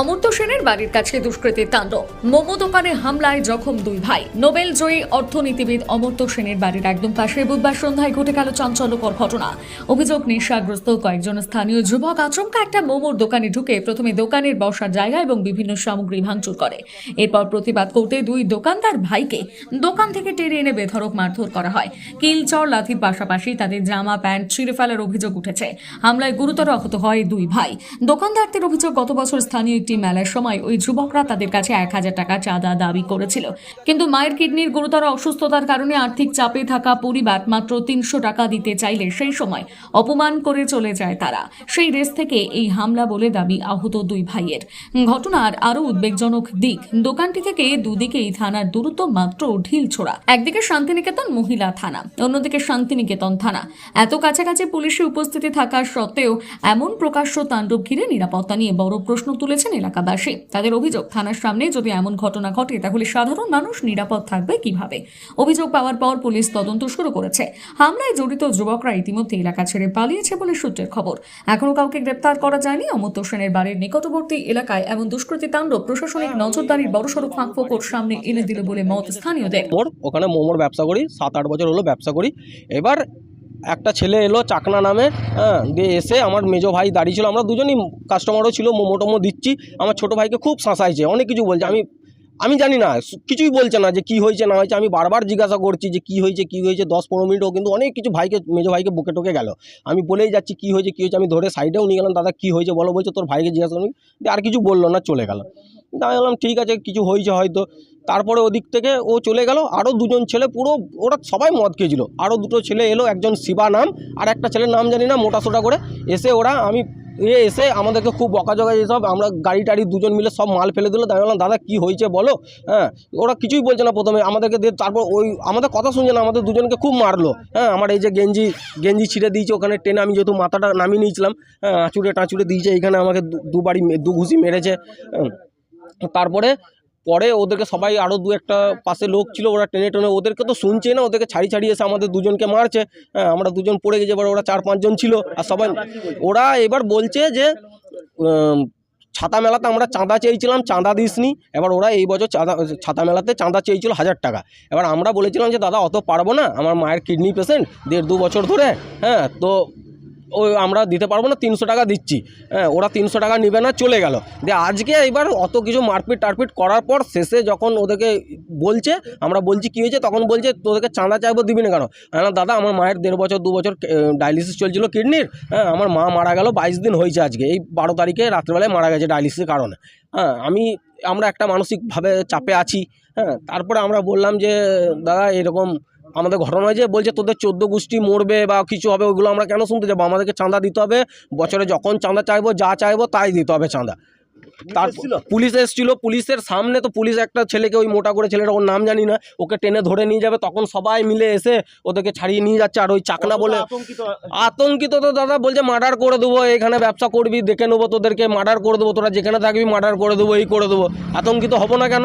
অমর্ত্য সেনের বাড়ির কাছে দুষ্কৃতীর তাণ্ডব। মোমো দোকানে হামলায় জখম দুই ভাই। নোবেল জয়ী অর্থনীতিবিদ অমর্ত্য সেনের বাড়ির একদম পাশে বুধবার সন্ধ্যায় ঘটে গেল চাঞ্চল্যকর ঘটনা। অভিযোগ, নেশাগ্রস্ত কয়েকজন স্থানীয় যুবক আচমকা একটা মোমোর দোকানে ঢুকে প্রথমে দোকানের বসার জায়গা এবং বিভিন্ন সামগ্রী ভাঙচুর করে। এরপর প্রতিবাদ করতে দুই দোকানদার ভাইকে দোকান থেকে টেনে এনে বেধড়ক মারধর করা হয়। কিলচর লাথির পাশাপাশি তাদের জামা, প্যান্ট ছিঁড়ে ফেলার অভিযোগ উঠেছে। হামলায় গুরুতর আহত হয় দুই ভাই। দোকানদারদের অভিযোগ, গত বছর স্থানীয় একটি মেলার সময় ওই যুবকরা তাদের কাছে এক হাজার টাকা চাঁদা দাবি করেছিল। কিন্তু মায়ের কিডনির গুরুতর অসুস্থতার কারণে আর্থিক চাপে থাকা পরিবার মাত্র তিনশো টাকা দিতে চাইলে সেই সময় অপমান করে চলে যায় তারা। সেই রেস থেকে এই হামলা বলে দাবি আহত দুই ভাইয়ের। ঘটনার আরও উদ্বেগজনক দিক, দোকানটি থেকে দুদিকেই থানার দূরত্ব মাত্র ঢিল ছোড়া। একদিকে শান্তিনিকেতন মহিলা থানা, অন্যদিকে শান্তিনিকেতন থানা। এত কাছাকাছি পুলিশের উপস্থিতি থাকা সত্ত্বেও এমন প্রকাশ্য তাণ্ডব ঘিরে নিরাপত্তা নিয়ে বড় প্রশ্ন তুলেছেন এলাকাবাসী। তাদের অভিযোগ, থানার সামনে যদি এমন ঘটনা ঘটে, তাহলে সাধারণ মানুষ নিরাপদ থাকবে কীভাবে? অভিযোগ পাওয়ার পর পুলিশ তদন্ত শুরু করেছে। হামলায় জড়িত যুবকরা ইতিমধ্যে এলাকা ছেড়ে পালিয়েছে বলে সূত্রের খবর। এখনও কাউকে গ্রেপ্তার করা যায়নি। অমর্ত্য সেনের বাড়ির নিকটবর্তী এলাকায় এমন দুষ্কৃতী তাণ্ডব প্রশাসনিক নজরদারির বড়সড় ফাঁকফোকর সামনে এনে দিল বলে মত স্থানীয়দের। ওখানে মোমোর ব্যবসা করি, সাত আট বছর হলো ব্যবসা করি। এবার একটা ছেলে এলো চাকনা নামে হ্যাঁ দিয়ে এসে আমার মেজো ভাই দাঁড়িয়ে ছিল। আমরা দুজনই কাস্টমারও ছিল মোমো টোমো দিচ্ছি। আমার ছোটো ভাইকে খুব শাঁসাইছে, অনেক কিছু বলছে। আমি আমি জানি না কিছুই বলছে না যে কি হয়েছে, না হয়েছে। আমি বারবার জিজ্ঞাসা করছি যে কি হয়েছে কি হয়েছে, দশ পনেরো মিনিটও কিন্তু অনেক কিছু ভাইকে, মেজো ভাইকে বুকে টোকে গেল। আমি বলেই যাচ্ছি, কি হয়েছে কি হয়েছে, আমি ধরে সাইডেও নিয়ে গেলাম, দাদা কি হয়েছে বলো, বলছে তোর ভাইকে জিজ্ঞাসা করি আর কিছু বলল না, চলে গেল। আমি বললাম, ঠিক আছে, কিছু হয়েছে হয়তো। তারপরে ওদিক থেকে ও চলে গেল আরও দুজন ছেলে পুরো, ওরা সবাই মদ খেয়েছিল। আরও দুটো ছেলে এলো, একজন শিবা নাম, আর একটা ছেলের নাম জানি না, মোটা সোটা করে। এসে ওরা, আমি এ এসে আমাদেরকে খুব বকাঝকা যেসব আমরা গাড়ি টাড়ি দুজন মিলে সব মাল ফেলে দিল। তাই বললাম, দাদা, কী হয়েছে বলো? হ্যাঁ ওরা কিছুই বলছে না প্রথমে। আমাদেরকে দিয়ে তারপর ওই, আমাদের কথা শুনছে না, আমাদের দুজনকে খুব মারলো। হ্যাঁ আমার এই যে গেঞ্জি গেঞ্জি ছিঁড়ে দিয়েছে ওখানে ট্রেনে আমি যেহেতু মাথাটা নামিয়ে নিয়েছিলাম হ্যাঁ আঁচুড়ে টাঁচুড়ে দিয়েছে, এখানে আমাকে দুবারই দু ঘুষি মেরেছে। হ্যাঁ। তারপরে পরে ওদেরকে সবাই আরও দু একটা পাশে লোক ছিল, ওরা টেনে টেনে, ওদেরকে তো শুনছে না, ওদেরকে ছাড়ি ছাড়িয়ে এসে আমাদের দুজনকে মারছে। হ্যাঁ আমরা দুজন পড়ে গেছি, এবার ওরা চার পাঁচজন ছিল, আর সবাই ওরা এবার বলছে যে ছাতা মেলাতে আমরা চাঁদা চেয়েছিলাম, চাঁদা দিসনি। এবার ওরা এই বছর চাঁদা, ছাতা মেলাতে চাঁদা চেয়েছিল হাজার টাকা। এবার আমরা বলেছিলাম যে, দাদা, অত পারব না, আমার মায়ের কিডনি পেশেন্ট দেড় দু বছর ধরে। হ্যাঁ তো ওই আমরা দিতে পারব না, তিনশো টাকা দিচ্ছি। হ্যাঁ ওরা তিনশো টাকা নেবে না, চলে গেল। দিয়ে আজকে এবার অত কিছু মারপিট টারপিট করার পর শেষে যখন ওদেরকে বলছে, আমরা বলছি কী হয়েছে, তখন বলছে, তোদেরকে চাঁদা চাইব, দিবি না কেন? হ্যাঁ দাদা, আমার মায়ের দেড় বছর, দু বছর ডায়ালিসিস চলছিল কিডনির। হ্যাঁ আমার মা মারা গেল, বাইশ দিন হয়েছে আজকে। এই বারো তারিখে রাত্রেবেলায় মারা গেছে ডায়ালিসিসের কারণে। হ্যাঁ আমি, আমরা একটা মানসিকভাবে চাপে আছি। হ্যাঁ তারপরে আমরা বললাম যে দাদা এরকম আমাদের ঘটনা হয়েছে। বলছে তোদের চোদ্দ গোষ্ঠী মরবে বা কিছু হবে ওগুলো আমরা কেন শুনতে যাব? আমাদেরকে চাঁদা দিতে হবে। বছরে যখন চাঁদা চাইব যা চাইব তাই দিতে হবে চাঁদা। তার পুলিশ এসেছিল। পুলিশের সামনে তো পুলিশ একটা ছেলেকে ওই মোটা করে ছেলেটা ওর নাম জানি না ওকে টেনে ধরে নিয়ে যাবে। তখন সবাই মিলে এসে ওদেরকে ছাড়িয়ে নিয়ে যাচ্ছে। আর ওই চাকনা বলে আতঙ্কিত তো দাদা বলছে মার্ডার করে দেবো এখানে ব্যবসা করবি দেখে নেব তোদেরকে মার্ডার করে দেবো তোরা যেখানে থাকবি মার্ডার করে দেবো এই করে দেবো। আতঙ্কিত হব না কেন?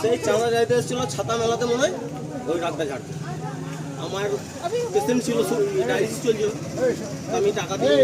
সেই চাঁদা যাইতে এসেছিল ছাতা মেলাতে মনে হয় ওই রাতটা ঝাড়তে আমার পেশেন্ট ছিল ডায়ালিসিস চলছিল। আমি টাকা দিয়ে